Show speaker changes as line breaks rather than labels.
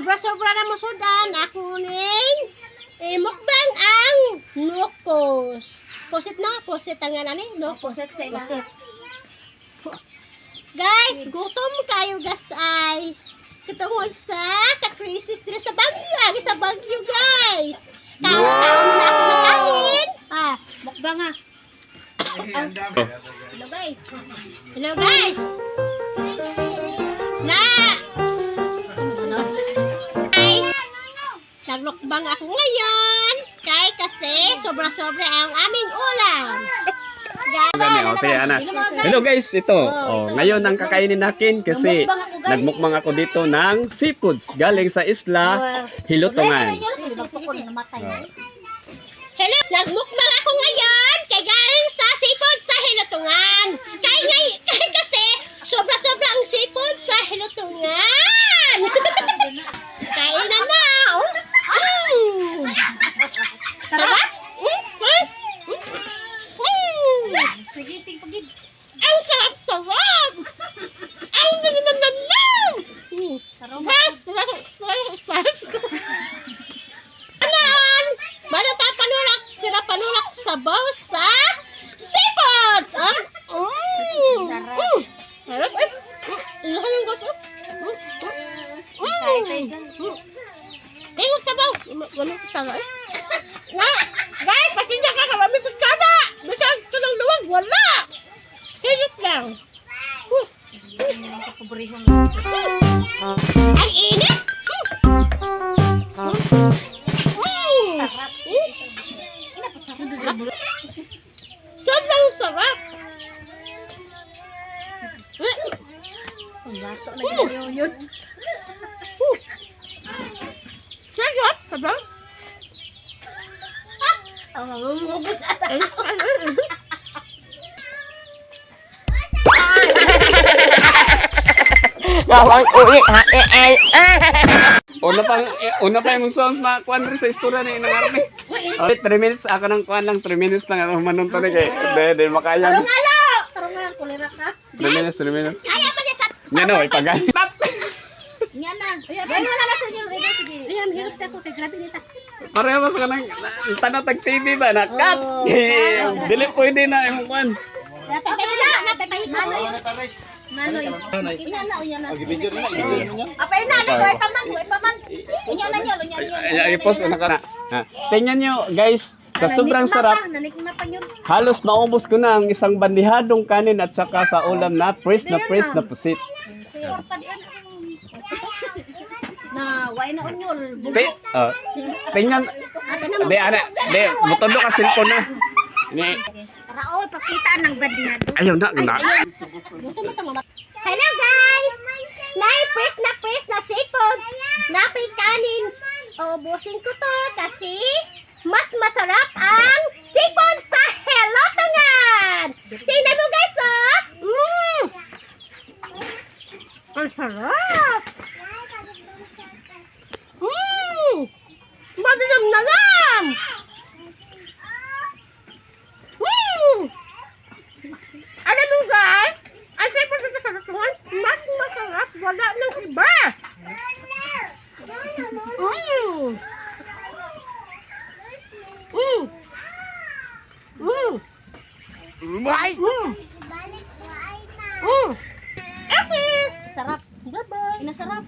sobra-sobra na musudan. Ako ning eh, mukbang ang nukos. Pusit na, pusit ang nga ni, nukos.
Pusit sa.
Guys, gutom kayo guys ay katungod sa ka-crisis dito sa Baguio. Agi sa Baguio guys. Wow. na ako. Ah,
Mukbang ha. Hello guys.
hello guys. Naglukbang ako ngayon. Kay kasi sobra-sobra ang aming ulam.
Gani, oh, sige, ana. Hello guys, ito. Oh, ngayon ang kakainin natin kasi nagmukbang ako dito ng seafoods galing sa isla Hilutungan.
namatay.
Hello, nagmukbang ako ngayon kay galing sa seafood sa Hilutungan. Kay ngay, kay kasi sobra-sobra ang seafood sa Hilutungan. Kainan na. Oh. Mm. Sarap? Mm, mm, mm, mm.
Sige, sige, pagid.
Ang sarap-sarap. Ang nananam. Mm. Fresh, fresh, fresh, fresh. Anan! Bala ta panulak, sira panulak sa bawas sa seafoods! Ah? Mm! Mm! Sarap eh! Mm! Ano ka ng gusto? Mm! Mm! Mm! Ingot ka ba? Wala ko tanga eh. Nga! Guys, pasensya ka kami pagkada! Bisag ito ng luwag, wala! Higit lang! Uh. Ang init! Mm! Mm!
Sarap.
Sobrang sarap!
Ang gato na yun yun.
Sarap! Sarap!
Ang mamumugot na.
Gawang uwi ha. Una pa una pa yung songs na kwan rin sa istorya ni nang army. Okay, 3 minutes ako nang kwan lang 3 minutes lang ako manunta ni kay. De de makaya.
Tarong alo! Tarong nga, kulira ka.
3 minutes, 3 minutes.
Kaya.
Nga no, ipagalit.
Yan na. Yan na na sa inyo. Sige.
Ayan, hirap na ako kay grabe nita.
Pareho mas ka nang tanong tag TV ba na cut.
Oh,
Dili pwede na yung kwan.
Napapay na, napapay na.
Nanoy. Unya na, unya na.
Video na, video na.
Apa yun na? Ko ay paman, ko ay paman. Unya na nyo, unya nyo.
Ay, i-post na ka na. Ha. Tingnan nyo guys, sa sobrang sarap, halos maubos ko na ang isang bandihadong kanin at saka sa ulam na press na press na pusit.
Na, why na unyol.
Ti, oh, tingnan, di, ana, di, mutondo ka cellphone na. Ni,
Tara, oy, pakita ng bandihado.
ayaw na, na.
Hello guys! Nay, press na press na seafoods. Napay kanin. O, busin ko to kasi mas masarap ang seafood sa Helotungan. Tingnan mo guys, oh! Mm! Ang sarap! Mmm! Madalam na lang! Mmm! Alam mo guys, ang seafood dito sa Lutungan, mas masarap. Wala ng iba. Mmm! Mmm! Mmm!
Umay!
Mmm! Epic!
Sarap.
Bye-bye!
Inasarap.